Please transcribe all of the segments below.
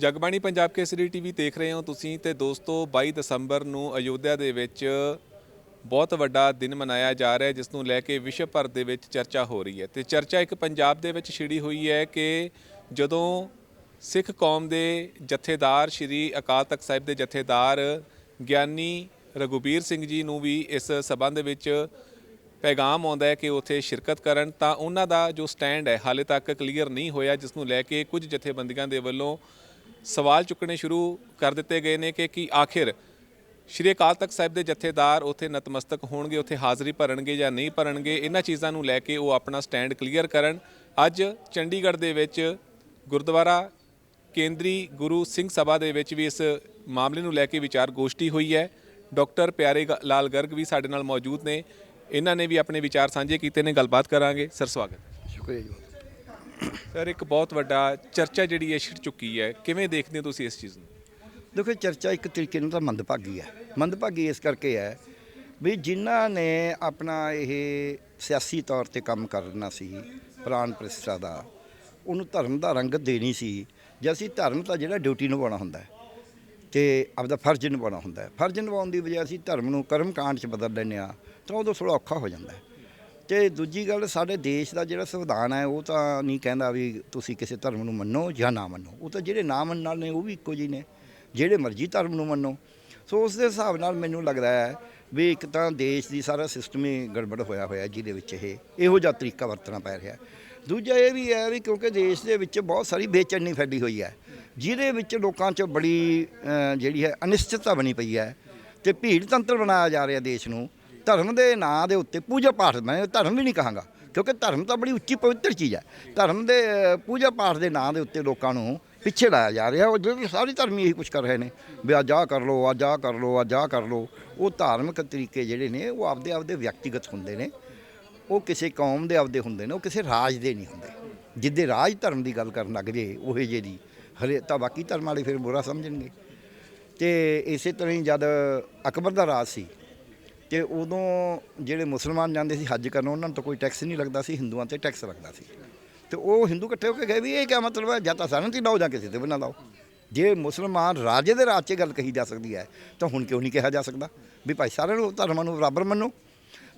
Jagbani Punjab Kesari TV ਦੇਖ ਰਹੇ ਹੋ ਤੁਸੀਂ ਤੇ ਦੋਸਤੋ 22 ਦਸੰਬਰ ਨੂੰ ਅਯੋਧਿਆ ਦੇ ਵਿੱਚ ਬਹੁਤ ਵੱਡਾ ਦਿਨ ਮਨਾਇਆ ਜਾ ਰਿਹਾ ਹੈ, ਜਿਸ ਨੂੰ ਲੈ ਕੇ ਵਿਸ਼ਵ ਭਰ ਦੇ ਵਿੱਚ ਚਰਚਾ ਹੋ ਰਹੀ ਹੈ। ਤੇ ਚਰਚਾ ਇੱਕ ਪੰਜਾਬ ਦੇ ਵਿੱਚ ਛਿੜੀ ਹੋਈ ਹੈ ਕਿ ਜਦੋਂ ਸਿੱਖ ਕੌਮ ਦੇ ਜਥੇਦਾਰ ਸ਼੍ਰੀ ਅਕਾਲ ਤਖਤ ਸਾਹਿਬ ਦੇ ਜਥੇਦਾਰ ਗਿਆਨੀ ਰਘੁਬੀਰ ਸਿੰਘ ਜੀ ਨੂੰ ਵੀ ਇਸ ਸਬੰਧ ਵਿੱਚ ਪੈਗਾਮ ਆਉਂਦਾ ਹੈ ਕਿ ਉਥੇ ਸ਼ਿਰਕਤ ਕਰਨ, ਤਾਂ ਉਹਨਾਂ ਦਾ ਜੋ ਸਟੈਂਡ ਹੈ ਹਾਲੇ ਤੱਕ ਕਲੀਅਰ ਨਹੀਂ ਹੋਇਆ, ਜਿਸ ਨੂੰ ਲੈ ਕੇ ਕੁਝ ਜਥੇਬੰਦੀਆਂ ਦੇ ਵੱਲੋਂ ਸਵਾਲ ਚੁੱਕਣੇ ਸ਼ੁਰੂ ਕਰ ਦਿੱਤੇ ਗਏ ਨੇ ਕਿ ਕੀ ਆਖਿਰ ਸ਼੍ਰੀ ਅਕਾਲ ਤਖਤ ਸਾਹਿਬ ਦੇ ਜਥੇਦਾਰ ਉੱਥੇ ਨਤਮਸਤਕ ਹੋਣਗੇ, ਉੱਥੇ ਹਾਜ਼ਰੀ ਭਰਨਗੇ ਜਾਂ ਨਹੀਂ ਭਰਨਗੇ, ਇਹਨਾਂ ਚੀਜ਼ਾਂ ਨੂੰ ਲੈ ਕੇ ਉਹ ਆਪਣਾ ਸਟੈਂਡ ਕਲੀਅਰ ਕਰਨ। ਅੱਜ ਚੰਡੀਗੜ੍ਹ ਦੇ ਵਿੱਚ ਗੁਰਦੁਆਰਾ ਕੇਂਦਰੀ ਗੁਰੂ ਸਿੰਘ ਸਭਾ ਦੇ ਵਿੱਚ ਵੀ ਇਸ ਮਾਮਲੇ ਨੂੰ ਲੈ ਕੇ ਵਿਚਾਰ ਗੋਸ਼ਟੀ ਹੋਈ ਹੈ। ਡਾਕਟਰ ਪਿਆਰੇ ਗ- ਲਾਲ ਗਰਗ ਵੀ ਸਾਡੇ ਨਾਲ ਮੌਜੂਦ ਨੇ। ਇਹਨਾਂ ਨੇ ਵੀ ਆਪਣੇ ਵਿਚਾਰ ਸਾਂਝੇ ਕੀਤੇ ਨੇ। ਗੱਲਬਾਤ ਕਰਾਂਗੇ। ਸਰ, ਸਵਾਗਤ ਸ਼ੁਕਰੀਆ ਜੀ ਸਰ, ਇੱਕ ਬਹੁਤ ਵੱਡਾ ਚਰਚਾ ਜਿਹੜੀ ਹੈ ਛਿੜ ਚੁੱਕੀ ਹੈ, ਕਿਵੇਂ ਦੇਖਦੇ ਹੋ ਤੁਸੀਂ ਇਸ ਚੀਜ਼ ਨੂੰ? ਦੇਖੋ, ਚਰਚਾ ਇੱਕ ਤਰੀਕੇ ਨਾਲ ਤਾਂ ਮੰਦਭਾਗੀ ਹੈ। ਮੰਦਭਾਗੀ ਇਸ ਕਰਕੇ ਹੈ ਵੀ ਜਿਨ੍ਹਾਂ ਨੇ ਆਪਣਾ ਇਹ ਸਿਆਸੀ ਤੌਰ ਤੇ ਕੰਮ ਕਰਨਾ ਸੀ ਪ੍ਰਾਨ ਪ੍ਰਤਿਸ਼ਠਾ ਦਾ, ਉਹਨੂੰ ਧਰਮ ਦਾ ਰੰਗਤ ਦੇਣੀ ਸੀ, ਜੇ ਅਸੀਂ ਧਰਮ ਤਾਂ ਜਿਹੜਾ ਡਿਊਟੀ ਨਿਭਾਉਣਾ ਹੁੰਦਾ ਹੈ ਤੇ ਆਪਦਾ ਫਰਜ਼ ਨਿਭਾਉਣਾ ਹੁੰਦਾ ਹੈ। ਫਰਜ਼ ਨਿਭਾਉਣ ਦੀ ਬਜਾਏ ਅਸੀਂ ਧਰਮ ਨੂੰ ਕਰਮ ਕਾਂਡ 'ਚ ਬਦਲ ਲੈਂਦੇ ਆ ਤਾਂ ਉਦੋਂ ਥੋੜਾ ਔਖਾ ਹੋ ਜਾਂਦਾ ਹੈ। ਤੇ ਦੂਜੀ ਗੱਲ, ਸਾਡੇ ਦੇਸ਼ ਦਾ ਜਿਹੜਾ ਸੰਵਿਧਾਨ ਹੈ, ਉਹ ਤਾਂ ਨਹੀਂ ਕਹਿੰਦਾ ਵੀ ਤੁਸੀਂ ਕਿਸੇ ਧਰਮ ਨੂੰ ਮੰਨੋ ਜਾਂ ਨਾ ਮੰਨੋ। ਉਹ ਤਾਂ ਜਿਹੜੇ ਨਾ ਮੰਨਣ ਵਾਲੇ ਨੇ, ਉਹ ਵੀ ਇੱਕੋ ਜਿਹੇ ਨੇ। ਜਿਹੜੇ ਮਰਜ਼ੀ ਧਰਮ ਨੂੰ ਮੰਨੋ। ਸੋ ਉਸ ਦੇ ਹਿਸਾਬ ਨਾਲ ਮੈਨੂੰ ਲੱਗਦਾ ਹੈ ਵੀ ਇੱਕ ਤਾਂ ਦੇਸ਼ ਦੀ ਸਾਰਾ ਸਿਸਟਮ ਹੀ ਗੜਬੜ ਹੋਇਆ ਹੋਇਆ ਜਿਹਦੇ ਵਿੱਚ ਇਹ, ਇਹੋ ਜਿਹਾ ਤਰੀਕਾ ਵਰਤਣਾ ਪੈ ਰਿਹਾ ਦੂਜਾ ਇਹ ਵੀ ਹੈ ਵੀ ਕਿਉਂਕਿ ਦੇਸ਼ ਦੇ ਵਿੱਚ ਬਹੁਤ ਸਾਰੀ ਬੇਚੈਨੀ ਫੈਲੀ ਹੋਈ ਹੈ, ਜਿਹਦੇ ਵਿੱਚ ਲੋਕਾਂ 'ਚ ਬੜੀ ਜਿਹੜੀ ਹੈ ਅਨਿਸ਼ਚਿਤਤਾ ਬਣੀ ਪਈ ਹੈ ਤੇ ਭੀੜ ਤੰਤਰ ਬਣਾਇਆ ਜਾ ਰਿਹਾ ਦੇਸ਼ ਨੂੰ। ਧਰਮ ਦੇ ਨਾਂ ਦੇ ਉੱਤੇ ਪੂਜਾ ਪਾਠ ਮੈਂ ਧਰਮ ਵੀ ਨਹੀਂ ਕਹਾਂਗਾ, ਕਿਉਂਕਿ ਧਰਮ ਤਾਂ ਬੜੀ ਉੱਚੀ ਪਵਿੱਤਰ ਚੀਜ਼ ਹੈ। ਧਰਮ ਦੇ, ਪੂਜਾ ਪਾਠ ਦੇ ਨਾਂ ਦੇ ਉੱਤੇ ਲੋਕਾਂ ਨੂੰ ਪਿੱਛੇ ਲਾਇਆ ਜਾ ਰਿਹਾ, ਉਹ ਜਿਹੜੇ ਸਾਰੇ ਧਰਮ ਇਹੀ ਕੁਝ ਕਰ ਰਹੇ ਨੇ, ਵੀ ਅੱਜ ਆਹ ਕਰ ਲਓ, ਅੱਜ ਆਹ ਕਰ ਲਓ, ਅੱਜ ਆਹ ਕਰ ਲਓ। ਉਹ ਧਾਰਮਿਕ ਤਰੀਕੇ ਜਿਹੜੇ ਨੇ, ਉਹ ਆਪਦੇ ਆਪਦੇ ਵਿਅਕਤੀਗਤ ਹੁੰਦੇ ਨੇ। ਉਹ ਕਿਸੇ ਕੌਮ ਦੇ ਆਪਦੇ ਹੁੰਦੇ ਨੇ, ਉਹ ਕਿਸੇ ਰਾਜ ਦੇ ਨਹੀਂ ਹੁੰਦੇ। ਜਿੱਦੇ ਰਾਜ ਧਰਮ ਦੀ ਗੱਲ ਕਰਨ ਲੱਗ ਜੇ, ਉਹ ਜੇ ਦੀ ਹਰੇ ਤਾਂ ਬਾਕੀ ਧਰਮ ਵਾਲੇ ਫਿਰ ਬੁਰਾ ਸਮਝਣਗੇ। ਤੇ ਇਸੇ ਤਰ੍ਹਾਂ ਹੀ ਜਦ ਅਕਬਰ ਦਾ ਰਾਜ ਸੀ ਤੇ ਉਦੋਂ ਜਿਹੜੇ ਮੁਸਲਮਾਨ ਜਾਂਦੇ ਸੀ ਹੱਜ ਕਰਨ, ਉਹਨਾਂ ਨੂੰ ਤਾਂ ਕੋਈ ਟੈਕਸ ਨਹੀਂ ਲੱਗਦਾ ਸੀ, ਹਿੰਦੂਆਂ ਤੇ ਟੈਕਸ ਲੱਗਦਾ ਸੀ। ਤੇ ਉਹ ਹਿੰਦੂ ਇਕੱਠੇ ਹੋ ਕੇ ਗਏ ਵੀ ਇਹ ਕੀ ਮਤਲਬ ਹੈ? ਜਾਂ ਤਾਂ ਸਾਰਿਆਂ ਤੇ ਲਾਓ ਜਾਂ ਕਿਸੇ ਤੇ ਵੀ ਨਾ ਲਾਓ। ਜੇ ਮੁਸਲਮਾਨ ਰਾਜੇ ਦੇ ਰਾਜ 'ਚ ਗੱਲ ਕਹੀ ਜਾ ਸਕਦੀ ਹੈ, ਤਾਂ ਹੁਣ ਕਿਉਂ ਨਹੀਂ ਕਿਹਾ ਜਾ ਸਕਦਾ? ਵੀ ਭਾਈ ਸਾਰਿਆਂ ਨੂੰ ਧਰਮਾਂ ਨੂੰ ਬਰਾਬਰ ਮੰਨੋ।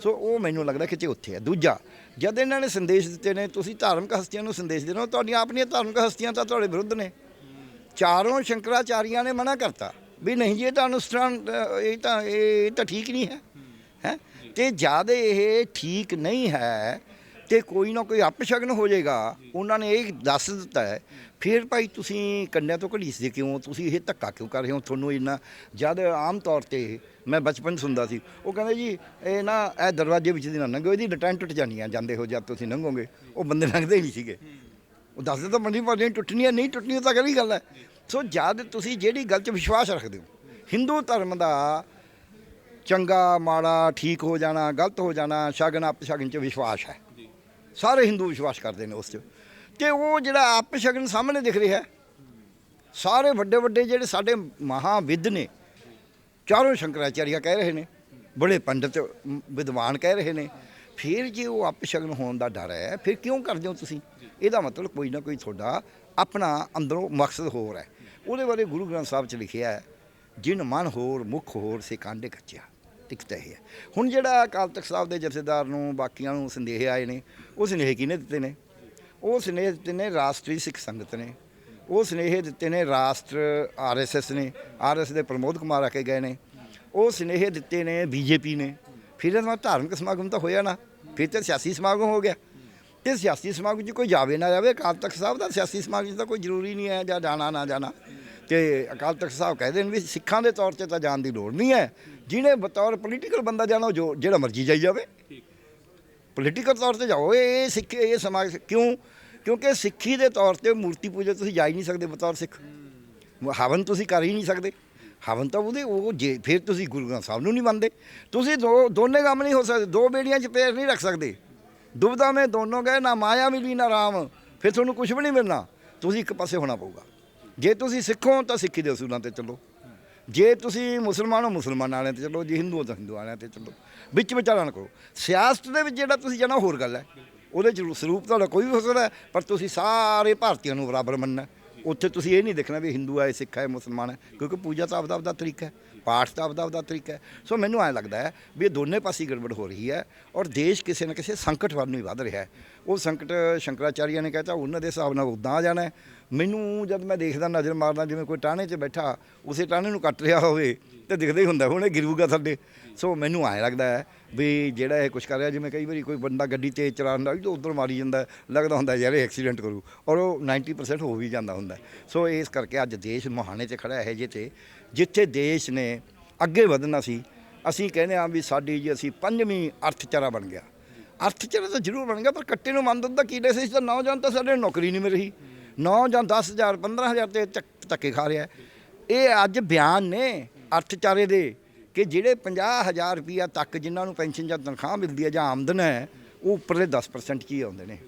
ਸੋ ਉਹ ਮੈਨੂੰ ਲੱਗਦਾ ਕਿ ਜੇ ਉੱਥੇ ਹੈ। ਦੂਜਾ, ਜਦ ਇਹਨਾਂ ਨੇ ਸੰਦੇਸ਼ ਦਿੱਤੇ ਨੇ, ਤੁਸੀਂ ਧਾਰਮਿਕ ਹਸਤੀਆਂ ਨੂੰ ਸੰਦੇਸ਼ ਦੇ ਰਹੇ ਹੋ, ਤੁਹਾਡੀਆਂ ਆਪਣੀਆਂ ਧਾਰਮਿਕ ਹਸਤੀਆਂ ਤਾਂ ਤੁਹਾਡੇ ਵਿਰੁੱਧ ਨੇ। ਚਾਰੋਂ ਸ਼ੰਕਰਾਚਾਰੀਆਂ ਨੇ ਮਨਾ ਕਰਤਾ ਵੀ ਨਹੀਂ ਜੀ, ਇਹ ਤਾਂ ਅਨੁਸ਼ਠਾਨ ਇਹ ਤਾਂ ਇਹ ਤਾਂ ਠੀਕ ਨਹੀਂ ਹੈ। ਹੈ ਤੇ ਜਦ ਇਹ ਠੀਕ ਨਹੀਂ ਹੈ ਤੇ ਕੋਈ ਨਾ ਕੋਈ ਅਪਸ਼ਗਨ ਹੋ ਜਾਏਗਾ। ਉਹਨਾਂ ਨੇ ਇਹ ਦੱਸ ਦਿੱਤਾ ਹੈ। ਫਿਰ ਭਾਈ ਤੁਸੀਂ ਕੰਨਿਆਂ ਤੋਂ ਘੜੀਸਦੇ ਕਿਉਂ? ਤੁਸੀਂ ਇਹ ਧੱਕਾ ਕਿਉਂ ਕਰ ਰਹੇ ਹੋ? ਤੁਹਾਨੂੰ ਇੰਨਾ ਜਦ ਆਮ ਤੌਰ ਤੇ ਮੈਂ ਬਚਪਨ ਸੁਣਦਾ ਸੀ। ਉਹ ਕਹਿੰਦੇ ਜੀ, ਇਹ ਨਾ, ਇਹ ਦਰਵਾਜ਼ੇ ਵਿੱਚ ਦੀ ਨਾ ਲੰਘੋ ਇਹਦੀ ਲਟਾਂ ਟੁੱਟ ਜਾਣੀਆਂ, ਜਾਂਦੇ ਹੋ ਜਦ ਤੁਸੀਂ ਲੰਘੋਗੇ ਉਹ ਬੰਦੇ ਲੰਘਦੇ ਹੀ ਨਹੀਂ ਸੀਗੇ। ਉਹ ਦੱਸਦੇ ਤਾਂ ਮੰਡੀ ਪਾਣੀ ਟੁੱਟਣੀਆਂ, ਨਹੀਂ ਟੁੱਟਣੀਆਂ ਤਾਂ ਕਿਹੜੀ ਗੱਲ ਹੈ। ਸੋ ਜਦ ਤੁਸੀਂ ਜਿਹੜੀ ਗੱਲ 'ਚ ਵਿਸ਼ਵਾਸ ਰੱਖਦੇ ਹੋ, ਹਿੰਦੂ ਧਰਮ ਦਾ ਚੰਗਾ ਮਾੜਾ ਠੀਕ ਹੋ ਜਾਣਾ ਗਲਤ ਹੋ ਜਾਣਾ ਸ਼ਗਨ ਅਪਸ਼ਗਨ 'ਚ ਵਿਸ਼ਵਾਸ ਹੈ। ਸਾਰੇ ਹਿੰਦੂ ਵਿਸ਼ਵਾਸ ਕਰਦੇ ਨੇ ਉਸ 'ਚ। ਤੇ ਉਹ ਜਿਹੜਾ ਅਪਸ਼ਗਨ ਸਾਹਮਣੇ ਦਿਖ ਰਿਹਾ ਹੈ, ਸਾਰੇ ਵੱਡੇ ਵੱਡੇ ਜਿਹੜੇ ਸਾਡੇ ਮਹਾਵਿਦ ਨੇ ਚਾਰੋਂ ਸ਼ੰਕਰਾਚਾਰੀਆ ਕਹਿ ਰਹੇ ਨੇ ਬੜੇ ਪੰਡਤ ਵਿਦਵਾਨ ਕਹਿ ਰਹੇ ਨੇ ਫਿਰ ਜੇ ਉਹ ਅਪਸ਼ਗਨ ਹੋਣ ਦਾ ਡਰ ਹੈ ਫਿਰ ਕਿਉਂ ਕਰਦੇ ਹੋ ਤੁਸੀਂ? ਇਹਦਾ ਮਤਲਬ ਕੋਈ ਨਾ ਕੋਈ ਤੁਹਾਡਾ ਆਪਣਾ ਅੰਦਰੋਂ ਮਕਸਦ ਹੋਰ ਹੈ। ਉਹਦੇ ਬਾਰੇ ਗੁਰੂ ਗ੍ਰੰਥ ਸਾਹਿਬ 'ਚ ਲਿਖਿਆ ਹੈ ਜਿਨ ਮਨ ਹੋਰ, ਮੁਖ ਹੋਰ, ਸੇ ਕਾਂਡੇ ਕੱਚਿਆ ਟਿਕਤਾ ਇਹ ਹੈ। ਹੁਣ ਜਿਹੜਾ ਅਕਾਲ ਤਖਤ ਸਾਹਿਬ ਦੇ ਜਥੇਦਾਰ ਨੂੰ ਬਾਕੀਆਂ ਨੂੰ ਸੰਦੇਹ ਆਏ ਨੇ, ਉਹ ਸੁਨੇਹੇ ਕਿਹਨੇ ਦਿੱਤੇ ਨੇ? ਉਹ ਸੁਨੇਹੇ ਦਿੱਤੇ ਨੇ ਰਾਸ਼ਟਰੀ ਸਿੱਖ ਸੰਗਤ ਨੇ। ਉਹ ਸੁਨੇਹੇ ਦਿੱਤੇ ਨੇ ਰਾਸ਼ਟਰ ਆਰਐਸਐਸ ਨੇ ਆਰਐਸ ਦੇ ਪ੍ਰਮੋਦ ਕੁਮਾਰ ਆ ਕੇ ਗਏ ਨੇ। ਉਹ ਸੁਨੇਹੇ ਦਿੱਤੇ ਨੇ ਬੀਜੇਪੀ ਨੇ। ਫਿਰ ਇਹਨਾਂ ਧਾਰਮਿਕ ਸਮਾਗਮ ਤਾਂ ਹੋਇਆ ਨਾ, ਫਿਰ ਤਾਂ ਸਿਆਸੀ ਸਮਾਗਮ ਹੋ ਗਿਆ। ਤੇ ਸਿਆਸੀ ਸਮਾਗਮ 'ਚ ਕੋਈ ਜਾਵੇ ਨਾ ਜਾਵੇ, ਅਕਾਲ ਤਖਤ ਸਾਹਿਬ ਦਾ ਸਿਆਸੀ ਸਮਾਗਮ 'ਚ ਤਾਂ ਕੋਈ ਜ਼ਰੂਰੀ ਨਹੀਂ ਹੈ, ਜਾਂ ਜਾਣਾ ਨਾ ਜਾਣਾ। ਕਿ ਅਕਾਲ ਤਖਤ ਸਾਹਿਬ ਕਹਿੰਦੇ ਨੇ ਵੀ ਸਿੱਖਾਂ ਦੇ ਤੌਰ ਤੇ ਤਾਂ ਜਾਣ ਦੀ ਲੋੜ ਨਹੀਂ ਹੈ। ਜਿਹਨੇ ਬਤੌਰ ਪੋਲੀਟੀਕਲ ਬੰਦਾ ਜਾਣਾ, ਉਹ ਜੋ, ਜਿਹੜਾ ਮਰਜ਼ੀ ਜਾਈ ਜਾਵੇ। ਪੋਲੀਟੀਕਲ ਤੌਰ ਤੇ ਜਾਓ, ਇਹ ਸਿੱਖ, ਇਹ ਸਮਾਜ ਕਿਉਂ? ਕਿਉਂਕਿ ਸਿੱਖੀ ਦੇ ਤੌਰ ਤੇ ਮੂਰਤੀ ਪੂਜਾ ਤੁਸੀਂ ਜਾ ਹੀ ਨਹੀਂ ਸਕਦੇ ਬਤੌਰ ਸਿੱਖ। ਹਵਨ ਤੁਸੀਂ ਕਰ ਹੀ ਨਹੀਂ ਸਕਦੇ। ਹਵਨ ਤਾਂ ਉਹਦੇ, ਉਹ ਜੇ, ਫਿਰ ਤੁਸੀਂ ਗੁਰੂ ਗ੍ਰੰਥ ਸਾਹਿਬ ਨੂੰ ਨਹੀਂ ਮੰਨਦੇ। ਤੁਸੀਂ ਦੋ, ਦੋਨੇ ਕੰਮ ਨਹੀਂ ਹੋ ਸਕਦੇ, ਦੋ ਬੇੜੀਆਂ 'ਚ ਪੈਰ ਨਹੀਂ ਰੱਖ ਸਕਦੇ। ਦੁਬਦਾ ਮੈਂ ਦੋਨੋਂ ਗਏ, ਨਾ ਮਾਇਆ ਮਿਲੀ, ਨਾ ਰਾਮ। ਫਿਰ ਤੁਹਾਨੂੰ ਕੁਝ ਵੀ ਨਹੀਂ ਮਿਲਣਾ। ਤੁਸੀਂ ਇੱਕ ਪਾਸੇ ਹੋਣਾ ਪਊਗਾ। ਜੇ ਤੁਸੀਂ ਸਿੱਖੋ ਤਾਂ ਸਿੱਖੀ ਦੇ ਅਸੂਲਾਂ ਤੇ ਚੱਲੋ। ਜੇ ਤੁਸੀਂ ਮੁਸਲਮਾਨ ਹੋ ਮੁਸਲਮਾਨ ਵਾਲਿਆਂ ਤੇ ਚੱਲੋ ਜੇ ਹਿੰਦੂ ਹੋ ਤਾਂ ਹਿੰਦੂ ਵਾਲਿਆਂ ਤੇ ਚੱਲੋ। ਵਿੱਚ ਵਿਚਾਰਾਂ ਨਾ ਕਰੋ। ਸਿਆਸਤ ਦੇ ਵਿੱਚ ਜਿਹੜਾ ਤੁਸੀਂ ਜਾਣਾ ਹੋਰ ਗੱਲ ਹੈ। ਉਹਦੇ ਚ ਸਰੂਪ ਤੁਹਾਡਾ ਕੋਈ ਵੀ ਹੋ ਸਕਦਾ ਹੈ, ਪਰ ਤੁਸੀਂ ਸਾਰੇ ਭਾਰਤੀਆਂ ਨੂੰ ਬਰਾਬਰ ਮੰਨਣਾ ਉੱਥੇ ਤੁਸੀਂ ਇਹ ਨਹੀਂ ਦੇਖਣਾ ਵੀ ਹਿੰਦੂ ਹੈ ਸਿੱਖ ਹੈ ਮੁਸਲਮਾਨ ਹੈ ਕਿਉਂਕਿ ਪੂਜਾ ਤਾਂ ਆਪਦਾ ਆਪਦਾ ਤਰੀਕਾ ਹੈ। ਪਾਠ ਤਾਂ ਆਪਦਾ ਆਪਦਾ ਤਰੀਕਾ ਹੈ। ਸੋ ਮੈਨੂੰ ਐਂ ਲੱਗਦਾ ਹੈ ਵੀ ਇਹ ਦੋਨੇ ਪਾਸੇ ਗੜਬੜ ਹੋ ਰਹੀ ਹੈ ਔਰ ਦੇਸ਼ ਕਿਸੇ ਨਾ ਕਿਸੇ ਸੰਕਟ ਵੱਲ ਨੂੰ ਹੀ ਵੱਧ ਰਿਹਾ ਹੈ। ਉਹ ਸੰਕਟ ਸ਼ੰਕਰਾਚਾਰੀਆ ਨੇ ਕਹਿਤਾ ਉਹਨਾਂ ਦੇ ਹਿਸਾਬ ਨਾਲ ਉਦਾਂ ਆ ਜਾਣਾ ਮੈਨੂੰ ਜਦ ਮੈਂ ਦੇਖਦਾ, ਨਜ਼ਰ ਮਾਰਦਾ, ਜਿਵੇਂ ਕੋਈ ਟਾਹਣੇ 'ਚ ਬੈਠਾ, ਉਸੇ ਟਾਹਣੇ ਨੂੰ ਕੱਟ ਰਿਹਾ ਹੋਵੇ ਤੇ ਦਿਖਦਾ ਹੀ ਹੁੰਦਾ, ਹੁਣ ਇਹ ਗਿਰੂਗਾ ਥੱਲੇ ਸੋ ਮੈਨੂੰ ਐਂ ਲੱਗਦਾ ਹੈ ਵੀ ਜਿਹੜਾ ਇਹ ਕੁਛ ਕਰ ਰਿਹਾ, ਜਿਵੇਂ ਕਈ ਵਾਰੀ ਕੋਈ ਬੰਦਾ ਗੱਡੀ ਤੇਜ਼ ਚਲਾਉਂਦਾ ਤਾਂ ਉਧਰ ਮਾਰੀ ਜਾਂਦਾ, ਲੱਗਦਾ ਹੁੰਦਾ ਯਾਰ ਇਹ ਐਕਸੀਡੈਂਟ ਕਰੂ, ਔਰ ਉਹ 90% ਹੋ ਵੀ ਜਾਂਦਾ ਹੁੰਦਾ। ਸੋ ਇਸ ਕਰਕੇ ਅੱਜ ਦੇਸ਼ ਮੁਹਾਣੇ ਤੇ ਖੜਾ ਹੈ ਜੇ ਤੇ, ਜਿੱਥੇ ਦੇਸ਼ ਨੇ ਅੱਗੇ ਵਧਣਾ ਸੀ, ਅਸੀਂ ਕਹਿੰਦੇ ਆ ਵੀ ਸਾਡੀ ਜੀ ਅਸੀਂ ਪੰਜਵੀਂ ਅਰਥਚਾਰਾ ਬਣ ਗਿਆ। ਅਰਥਚਾਰਾ ਤਾਂ ਜ਼ਰੂਰ ਬਣ ਗਿਆ, ਪਰ ਕੱਟੇ ਨੂੰ ਮੰਨ ਦਾ ਕੀ ਸੀ ਤਾਂ ਨੌਜਵਾਨ ਤਾਂ ਸਾਡੇ ਨੂੰ ਨੌਕਰੀ ਨਹੀਂ ਮਿਲ ਰਹੀ। ਨੌ ਜਾਂ 10000 15000 ਤੇ ਚੱਕ- ਧੱਕੇ ਖਾ ਰਿਹਾ। ਇਹ ਅੱਜ ਬਿਆਨ ਨੇ ਅਰਥਚਾਰੇ ਦੇ ਕਿ ਜਿਹੜੇ 50000 ਰੁਪਈਆ ਤੱਕ ਜਿਨ੍ਹਾਂ ਨੂੰ ਪੈਨਸ਼ਨ ਜਾਂ ਤਨਖਾਹ ਮਿਲਦੀ ਹੈ ਜਾਂ ਆਮਦਨ ਹੈ, ਉਹ ਉੱਪਰਲੇ 10% ਕੀ ਆਉਂਦੇ ਨੇ?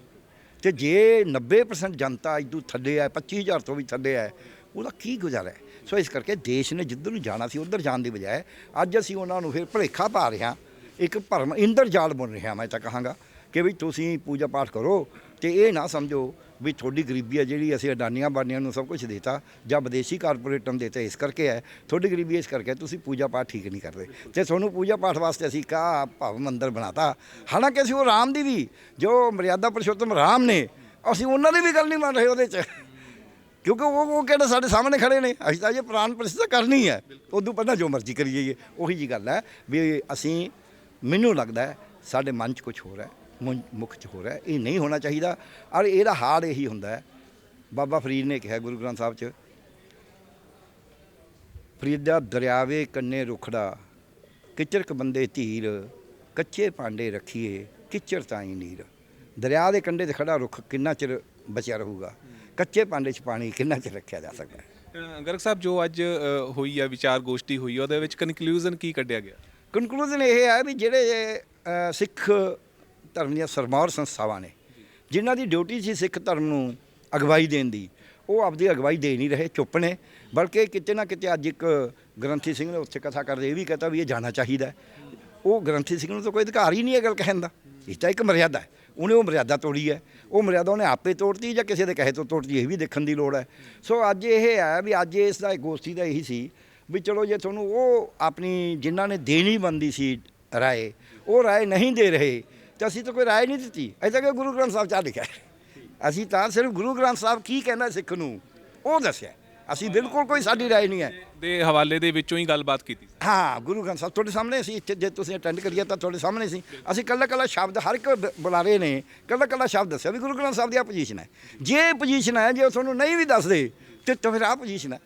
ਤੇ ਜੇ 90% ਜਨਤਾ ਇਦੋਂ ਥੱਲੇ ਹੈ 25000 ਤੋਂ ਵੀ ਥੱਲੇ ਹੈ, ਉਹਦਾ ਕੀ ਗੁਜ਼ਾਰਾ ਹੈ? ਸੋ ਇਸ ਕਰਕੇ ਦੇਸ਼ ਨੇ ਜਿੱਧਰ ਨੂੰ ਜਾਣਾ ਸੀ, ਉਧਰ ਜਾਣ ਦੀ ਬਜਾਏ ਅੱਜ ਅਸੀਂ ਉਹਨਾਂ ਨੂੰ ਫਿਰ ਭਲੇਖਾ ਪਾ ਰਹੇ ਹਾਂ, ਇੱਕ ਭਰਮ ਇੰਦਰ ਜਾਲ ਬੁਣ ਰਿਹਾ ਮੈਂ ਤਾਂ ਕਹਾਂਗਾ ਕਿ ਵੀ ਤੁਸੀਂ ਪੂਜਾ ਪਾਠ ਕਰੋ ਤੇ ਇਹ ਨਾ ਸਮਝੋ ਵੀ ਤੁਹਾਡੀ ਗਰੀਬੀ ਹੈ ਜਿਹੜੀ ਅਸੀਂ ਅਡਾਨੀਆਂ ਬਾਨੀਆਂ ਨੂੰ ਸਭ ਕੁਝ ਦੇਤਾ, ਜਾਂ ਵਿਦੇਸ਼ੀ ਕਾਰਪੋਰੇਟਾਂ ਨੂੰ ਦੇਤਾ, ਇਸ ਕਰਕੇ ਹੈ। ਤੁਹਾਡੀ ਗਰੀਬੀ ਇਸ ਕਰਕੇ ਤੁਸੀਂ ਪੂਜਾ ਪਾਠ ਠੀਕ ਨਹੀਂ ਕਰਦੇ। ਤੇ ਤੁਹਾਨੂੰ ਪੂਜਾ ਪਾਠ ਵਾਸਤੇ ਅਸੀਂ ਕਾ ਭਵ ਮੰਦਰ ਬਣਾਤਾ। ਹਾਲਾਂਕਿ ਅਸੀਂ ਉਹ ਰਾਮ ਦੀ ਵੀ, ਜੋ ਮਰਿਆਦਾ ਪੁਰਸ਼ੋਤਮ ਰਾਮ ਨੇ, ਅਸੀਂ ਉਹਨਾਂ ਦੀ ਵੀ ਗੱਲ ਨਹੀਂ ਮੰਨ ਰਹੇ ਉਹਦੇ 'ਚ। ਕਿਉਂਕਿ ਉਹ ਉਹ ਕਿਹੜੇ ਸਾਡੇ ਸਾਹਮਣੇ ਖੜੇ ਨੇ। ਅਸੀਂ ਤਾਂ ਇਹ ਪ੍ਰਾਨ ਪ੍ਰਤਿਸ਼ਠਾ ਕਰਨੀ ਹੈ। ਉਦੋਂ ਪਹਿਲਾਂ ਜੋ ਮਰਜ਼ੀ ਕਰੀ ਜਾਈਏ ਉਹੀ ਜੀ ਗੱਲ ਹੈ ਵੀ ਅਸੀਂ, ਮੈਨੂੰ ਲੱਗਦਾ ਸਾਡੇ ਮਨ 'ਚ ਕੁਝ ਹੋਰ ਹੈ। ਮੁੰ- ਮੁੱਖ 'ਚ ਹੋ ਰਿਹਾ ਹੈ। ਇਹ ਨਹੀਂ ਹੋਣਾ ਚਾਹੀਦਾ। ਔਰ ਇਹਦਾ ਹਾਲ ਇਹੀ ਹੁੰਦਾ ਹੈ। ਬਾਬਾ ਫਰੀਦ ਨੇ ਕਿਹਾ ਗੁਰੂ ਗ੍ਰੰਥ ਸਾਹਿਬ 'ਚ ਫਰੀਦਾ ਦਰਿਆਵੇ ਕੰਨੇ ਰੁਖੜਾ ਕਿਚਰਕ ਬੰਦੇ ਧੀਰ ਕੱਚੇ ਭਾਂਡੇ ਰੱਖੀਏ ਕਿਚਰ ਤਾਈ ਨੀਰ। ਦਰਿਆ ਦੇ ਕੰਢੇ ਤੇ ਖੜਾ ਰੁੱਖ ਕਿੰਨਾ ਚਿਰ ਬਚਿਆ ਰਹੂਗਾ? ਕੱਚੇ ਭਾਂਡੇ 'ਚ ਪਾਣੀ ਕਿੰਨਾ ਚਿਰ ਰੱਖਿਆ ਜਾ ਸਕਦਾ ਹੈ? ਅ, ਗਰਗ ਸਾਹਿਬ ਜੋ ਅੱਜ ਅ, ਹੋਈ ਆ ਵਿਚਾਰ ਗੋਸ਼ਟੀ ਹੋਈ ਆ ਉਹਦੇ ਵਿੱਚ ਕਨਕਲੂਜਨ ਕੀ ਕੱਢਿਆ ਗਿਆ? ਕਨਕਲੂਜਨ ਇਹ ਹੈ ਵੀ ਜਿਹੜੇ ਅ, ਸਿੱਖ ਧਰਮ ਦੀਆਂ ਸਰਮੌਰ ਸੰਸਥਾਵਾਂ ਨੇ। ਜਿਨ੍ਹਾਂ ਦੀ ਡਿਊਟੀ ਸੀ ਸਿੱਖ ਧਰਮ ਨੂੰ ਅਗਵਾਈ ਦੇਣ ਦੀ। ਉਹ ਆਪਦੀ ਅਗਵਾਈ ਦੇ ਨਹੀਂ ਰਹੇ, ਚੁੱਪ ਨੇ। ਬਲਕਿ ਕਿਤੇ ਨਾ ਕਿਤੇ ਅੱਜ ਇੱਕ ਗ੍ਰੰਥੀ ਸਿੰਘ ਨੇ ਉੱਥੇ ਕਥਾ ਕਰਦੇ ਇਹ ਵੀ ਕਹਤਾ ਵੀ ਇਹ ਜਾਣਾ ਚਾਹੀਦਾ ਉਹ ਗ੍ਰੰਥੀ ਸਿੰਘ ਨੂੰ ਤਾਂ ਕੋਈ ਅਧਿਕਾਰ ਹੀ ਨਹੀਂ ਇਹ ਗੱਲ ਕਹਿਣ ਦਾ। ਇਹ ਤਾਂ ਇੱਕ ਮਰਿਆਦਾ ਹੈ। ਉਹਨੇ ਉਹ ਮਰਿਆਦਾ ਤੋੜੀ ਹੈ। ਉਹ ਮਰਿਆਦਾ ਉਹਨੇ ਆਪੇ ਤੋੜਤੀ ਜਾਂ ਕਿਸੇ ਦੇ ਕਹੇ ਤੋਂ ਤੋੜਤੀ, ਇਹ ਵੀ ਦੇਖਣ ਦੀ ਲੋੜ ਹੈ। ਸੋ ਅੱਜ ਇਹ ਹੈ ਵੀ ਅੱਜ ਇਸ ਦਾ, ਗੋਸ਼ਟੀ ਦਾ ਇਹੀ ਸੀ ਵੀ ਚਲੋ ਜੇ ਤੁਹਾਨੂੰ ਉਹ ਆਪਣੀ ਜਿਨ੍ਹਾਂ ਨੇ ਦੇਣੀ ਬੰਦੀ ਸੀ ਰਾਏ, ਉਹ ਰਾਏ ਨਹੀਂ ਦੇ ਰਹੇ ਤਾਂ ਅਸੀਂ ਤਾਂ ਕੋਈ ਰਾਏ ਨਹੀਂ ਦਿੱਤੀ। ਐਸਾ ਕਿ ਗੁਰੂ ਗ੍ਰੰਥ ਸਾਹਿਬ ਚ ਲਿਖਿਆ। ਅਸੀਂ ਤਾਂ ਸਿਰਫ ਗੁਰੂ ਗ੍ਰੰਥ ਸਾਹਿਬ ਕੀ ਕਹਿੰਦਾ ਸਿੱਖ ਨੂੰ ਉਹ ਦੱਸਿਆ। ਅਸੀਂ ਬਿਲਕੁਲ ਕੋਈ ਸਾਡੀ ਰਾਏ ਨਹੀਂ ਹੈ। ਦੇ ਹਵਾਲੇ ਦੇ ਵਿੱਚੋਂ ਹੀ ਗੱਲਬਾਤ ਕੀਤੀ ਹਾਂ ਗੁਰੂ ਗ੍ਰੰਥ ਸਾਹਿਬ ਤੁਹਾਡੇ ਸਾਹਮਣੇ ਸੀ ਇੱਥੇ ਜੇ ਤੁਸੀਂ ਅਟੈਂਡ ਕਰੀਏ ਤਾਂ ਤੁਹਾਡੇ ਸਾਹਮਣੇ ਸੀ। ਅਸੀਂ ਕੱਲਾ ਕੱਲਾ ਸ਼ਬਦ ਹਰ ਇੱਕ ਬੁਲਾਰੇ ਨੇ ਕੱਲਾ ਕੱਲਾ ਸ਼ਬਦ ਦੱਸਿਆ ਵੀ ਗੁਰੂ ਗ੍ਰੰਥ ਸਾਹਿਬ ਦੀ ਆ ਪੋਜੀਸ਼ਨ ਹੈ। ਜੇ ਪੋਜੀਸ਼ਨ ਹੈ ਜੇ ਉਹ ਤੁਹਾਨੂੰ ਨਹੀਂ ਵੀ ਦੱਸਦੇ ਤੇ ਤਾਂ ਫਿਰ ਆ ਪੋਜੀਸ਼ਨ ਹੈ।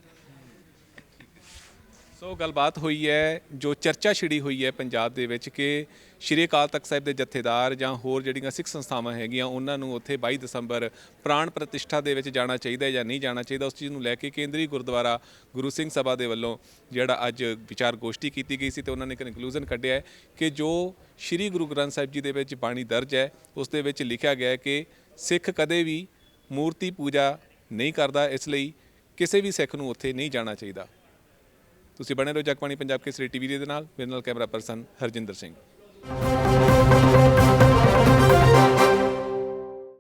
ਸੋ ਗੱਲਬਾਤ ਹੋਈ ਹੈ, ਜੋ ਚਰਚਾ ਛਿੜੀ ਹੋਈ ਹੈ ਪੰਜਾਬ ਦੇ ਵਿੱਚ ਕਿ ਸ਼੍ਰੀ ਅਕਾਲ ਤਖਤ ਸਾਹਿਬ ਦੇ ਜਥੇਦਾਰ ਜਾਂ ਹੋਰ ਜਿਹੜੀਆਂ ਸਿੱਖ ਸੰਸਥਾਵਾਂ ਹੈਗੀਆਂ, ਉਹਨਾਂ ਨੂੰ ਉੱਥੇ 22 ਦਸੰਬਰ ਪ੍ਰਾਣ ਪ੍ਰਤਿਸ਼ਠਾ ਦੇ ਵਿੱਚ ਜਾਣਾ ਚਾਹੀਦਾ ਹੈ ਜਾਂ ਨਹੀਂ ਜਾਣਾ ਚਾਹੀਦਾ, ਉਸ ਚੀਜ਼ ਨੂੰ ਲੈ ਕੇ ਕੇਂਦਰੀ ਗੁਰਦੁਆਰਾ ਗੁਰੂ ਸਿੰਘ ਸਭਾ ਦੇ ਵੱਲੋਂ ਜਿਹੜਾ ਅੱਜ ਵਿਚਾਰ ਗੋਸ਼ਟੀ ਕੀਤੀ ਗਈ ਸੀ ਤੇ ਉਹਨਾਂ ਨੇ ਕਨਕਲੂਜਨ ਕੱਢਿਆ ਹੈ ਕਿ ਜੋ ਸ਼੍ਰੀ ਗੁਰੂ ਗ੍ਰੰਥ ਸਾਹਿਬ ਜੀ ਦੇ ਵਿੱਚ ਬਾਣੀ ਦਰਜ ਹੈ, ਉਸ ਦੇ ਵਿੱਚ ਲਿਖਿਆ ਗਿਆ ਹੈ ਕਿ ਸਿੱਖ ਕਦੇ ਵੀ ਮੂਰਤੀ ਪੂਜਾ ਨਹੀਂ ਕਰਦਾ, ਇਸ ਲਈ ਕਿਸੇ ਵੀ ਸਿੱਖ ਨੂੰ ਉੱਥੇ ਨਹੀਂ ਜਾਣਾ ਚਾਹੀਦਾ। ਤੁਸੀਂ ਬਣੇ ਰਹੋ ਜਗਬਾਣੀ ਪੰਜਾਬ ਕੇਸਰੀ ਟੀਵੀ ਦੇ ਨਾਲ। ਮੇਰੇ ਨਾਲ ਕੈਮਰਾ ਪਰਸਨ ਹਰਜਿੰਦਰ ਸਿੰਘ।